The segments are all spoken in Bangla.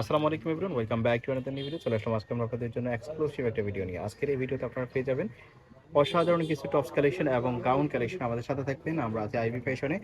আসসালামু আলাইকুম everyone welcome back to another new video চলে আসলাম আজকে আমরা আপনাদের জন্য এক্সক্লুসিভ একটা ভিডিও নিয়ে। আজকের এই ভিডিওতে আপনারা পেয়ে যাবেন অসাধারণ কিছু টপস কালেকশন এবং গাউন কালেকশন আমাদের সাথে থাকবেন। আমরা আছি আইবি ফ্যাশনে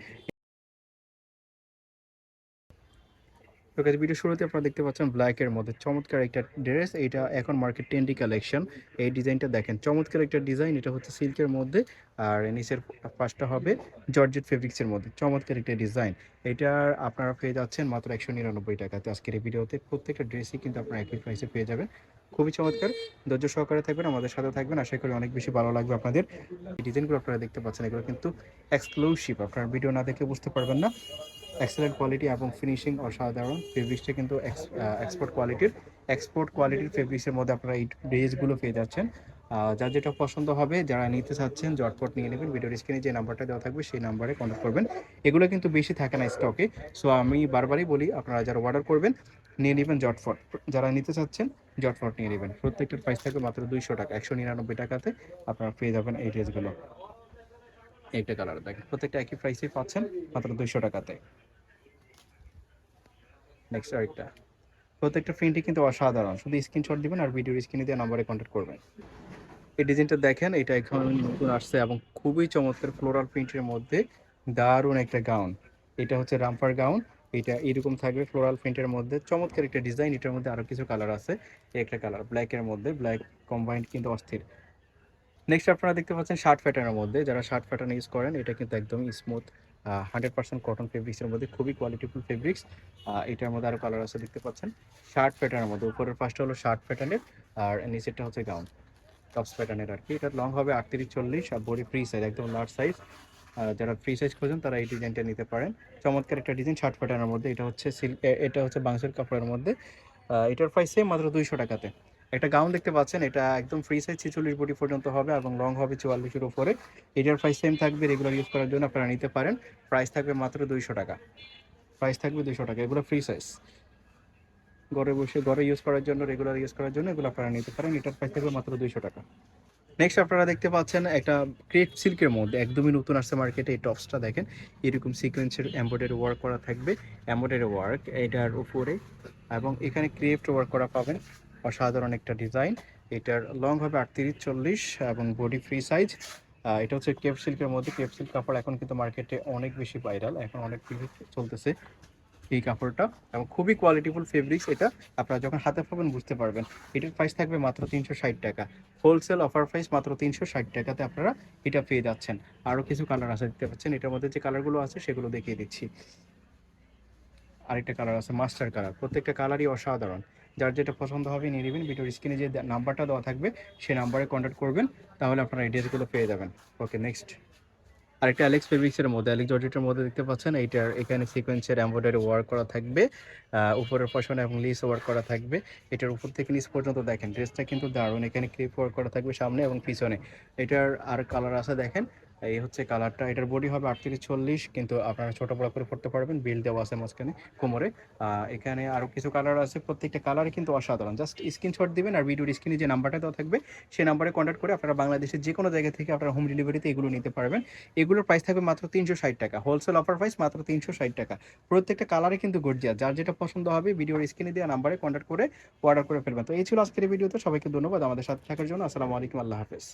ওকে ভিডিও শুরুতে আপনারা দেখতে পাচ্ছেন ব্ল্যাকের মধ্যে চমৎকার একটা ড্রেস এটা এখন মার্কেট ট্রেন্ডি কালেকশন এই ডিজাইনটা দেখেন, চমৎকার একটা ডিজাইন এটা হচ্ছে সিল্কের মধ্যে, আর নিচের পাশটা হবে জর্জেট ফেব্রিক্সের মধ্যে, চমৎকার একটা ডিজাইন এটার আপনারা পেয়ে যাচ্ছেন মাত্র একশো নিরানব্বই টাকাতে। আজকের এই ভিডিওতে প্রত্যেকটা ড্রেসই কিন্তু আপনারা একই প্রাইসে পেয়ে যাবেন। খুবই চমৎকার। ধৈর্য সহকারে থাকবেন, আমাদের সাথে থাকবেন। আশা করি অনেক বেশি ভালো লাগবে আপনাদের। এই ডিজাইনগুলো আপনারা দেখতে পাচ্ছেন, এগুলো কিন্তু এক্সক্লুসিভ আপনারা ভিডিও না দেখে বুঝতে পারবেন না। এক্সেলেন্ট কোয়ালিটি এবং ফিনিশিং অসাধারণ। ফেব্রিক্সটা কিন্তু এক্সপোর্ট কোয়ালিটির এক্সপোর্ট কোয়ালিটির ফেব্রিক্সের মধ্যে আপনারা এই ড্রেসগুলো পেয়ে যাচ্ছেন। যার যেটা পছন্দ হবে, যারা নিতে চাচ্ছেন জটপট নিয়ে নেবেন। ভিডিওর স্ক্রিনে যে নাম্বারটা দেওয়া থাকবে, সেই নাম্বারে কন্ট্যাক্ট করবেন। এগুলো কিন্তু বেশি থাকে না স্টকে সো আমি বারবারই বলি, আপনারা যারা অর্ডার করবেন, নিয়ে নেবেন জটফট যারা নিতে চাচ্ছেন জটফট নিয়ে নেবেন। প্রত্যেকটার প্রাইস থাকবে মাত্র দুইশো টাকা। একশো নিরানব্বই টাকাতে আপনারা পেয়ে যাবেন এই ড্রেসগুলো একটা কালার দেখেন। প্রত্যেকটা একই প্রাইসে পাচ্ছেন, মাত্র দুইশো টাকাতে। নেক্সট আরেকটা। প্রত্যেকটা প্রিন্টই কিন্তু অসাধারণ। শুধু স্ক্রিনশট দিবেন আর ভিডিওর স্ক্রিনে দিয়ে নাম্বারে কন্ট্যাক্ট করবেন। এই ডিজাইনটা দেখেন, এটা এখন নতুন আসছে এবং খুবই চমৎকার ফ্লোরাল প্রিন্টের মধ্যে দারুণ একটা গাউন এটা হচ্ছে রামপার গাউন এটা এরকম থাকবে ফ্লোরাল প্রিন্টের মধ্যে। চমৎকার একটা ডিজাইন এটার মধ্যে আরও কিছু কালার আছে। একটা কালার ব্ল্যাকের মধ্যে। ব্ল্যাক কম্বাইন্ড কিন্তু অস্থির। নেক্সট আপনারা দেখতে পাচ্ছেন শার্ট প্যাটার্নের মধ্যে। যারা শার্ট প্যাটার্ন ইউজ করেন, এটা কিন্তু একদমই স্মুথ হান্ড্রেড পার্সেন্ট কটন ফেব্রিক্সের মধ্যে খুবই কোয়ালিটিফুল ফেব্রিক্স এটার মধ্যে আরও কালার আছে দেখতে পাচ্ছেন। শার্ট প্যাটার্নের মধ্যে, উপরের পাশটা হলো শার্ট প্যাটার্নের আর নিচেরটা হচ্ছে গাউন টপস প্যাটার্নের আর কি। এটা লং হবে আটত্রিশ চল্লিশ আর বডি ফ্রি সাইজ একদম লার্জ সাইজ যারা ফ্রি সাইজ খোঁজেন, তারা এই ডিজাইনটা নিতে পারেন। চমৎকার একটা ডিজাইন শার্ট প্যাটার্নের মধ্যে, এটা হচ্ছে সিল্ক এটা হচ্ছে বাংসের কাপড়ের মধ্যে। এটার প্রাইস মাত্র দুইশো টাকাতে। একটা গাউন দেখতে পাচ্ছেন, এটা একদম ফ্রি সাইজ ছেচল্লিশ বডি পর্যন্ত হবে এবং লং হবে চুয়াল্লিশের উপরে। এটার প্রাইস সেম থাকবে রেগুলার ইউজ করার জন্য, আপনারা নিতে পারেন। প্রাইস থাকবে মাত্র দুইশো টাকা। প্রাইস থাকবে দুইশো টাকা, এগুলো ফ্রি সাইজ ঘরে বসে, ঘরে ইউজ করার জন্য রেগুলার ইউজ করার জন্য এগুলো আপনারা নিতে পারেন। এটার প্রাইস থাকবে মাত্র দুইশো টাকা। নেক্সট আপনারা দেখতে পাচ্ছেন একটা ক্রেপ সিল্কের মধ্যে একদমই নতুন আসছে মার্কেটে এই টপসটা দেখেন। এরকম সিকোয়েন্সের এম্ব্রয়ডারি ওয়ার্ক করা থাকবে। এম্ব্রয়ডারি ওয়ার্ক এটার উপরে। এবং এখানে ক্রেপ্ট ওয়ার্ক করা পাবেন। অসাধারণ একটা ডিজাইন। এটার লং হবে আটত্রিশ, চল্লিশ এবং বডি ফ্রি সাইজ এটা হচ্ছে কেপ সিল্কের মধ্যে। কেপ সিল্ক কাপড় এখন কিন্তু মার্কেটে অনেক বেশি ভাইরাল এখন অনেক চলতেছে এই কাপড়টা এবং খুবই কোয়ালিটিফুল ফেব্রিক্স এটা। আপনারা যখন হাতে পাবেন বুঝতে পারবেন। এটার প্রাইস থাকবে মাত্র তিনশো ষাট টাকা। হোলসেল অফার প্রাইস মাত্র তিনশো ষাট টাকাতে আপনারা এটা পেয়ে যাচ্ছেন। আরও কিছু কালার আছে দেখতে পাচ্ছেন। এটার মধ্যে যে কালারগুলো আছে সেগুলো দেখিয়ে দিচ্ছি। আরেকটা কালার আছে মাস্টার কালার প্রত্যেকটা কালারই অসাধারণ। যার যেটা পছন্দ হবে নিয়ে নেবেন। ভিডিওর স্ক্রিনে যে নাম্বারটা দেওয়া থাকবে সেই নাম্বারে কন্ট্যাক্ট করবেন, তাহলে আপনারা এই ড্রেসগুলো পেয়ে যাবেন। ওকে নেক্সট আরেকটা অ্যালেক্স ফেব্রিক্সের মধ্যে অ্যালেক্স জর্জেটের মধ্যে দেখতে পাচ্ছেন। এইটার এখানে সিকোয়েন্সের এমব্রয়ডারি ওয়ার্ক করা থাকবে উপরের পশনে এবং লিস ওয়ার্ক করা থাকবে। এটার উপর থেকে নিচ পর্যন্ত দেখেন ড্রেসটা কিন্তু দারুণ। এখানে ক্রিপ ওয়ার্ক করা থাকবে সামনে এবং পিছনে। এটার আর কালার আছে দেখেন এই হচ্ছে কালারটা। এটার বডি হবে আটত্রিশ চল্লিশ, কিন্তু আপনারা ছোট বড় করে পড়তে পারবেন। বিল দেওয়া আছে মাঝখানে, কোমরে। এখানে আরও কিছু কালার আছে। প্রত্যেকটা কালারই কিন্তু অসাধারণ। জাস্ট স্ক্রিনশট দিবেন আর ভিডিওর স্ক্রিনে যে নাম্বারটা দেওয়া থাকবে, সেই নাম্বারে কন্ট্যাক্ট করে আপনারা বাংলাদেশের যে কোনো জায়গা থেকে আপনারা হোম ডেলিভারিতে এগুলো নিতে পারবেন। এগুলোর প্রাইস থাকবে মাত্র তিনশো ষাট টাকা। হোলসেল অফার প্রাইস মাত্র তিনশো ষাট টাকা। প্রত্যেকটা কালারে কিন্তু গর্জিয়া যার যেটা পছন্দ হবে ভিডিওর স্ক্রিনে দেওয়া নাম্বারে কন্ট্যাক্ট করে অর্ডার করে ফেলবেন। তো এই ছিল আজকের ভিডিওতে সবাইকে ধন্যবাদ আমাদের সাথে থাকার জন্য। আসসালামু আলাইকুম। আল্লাহ হাফেজ।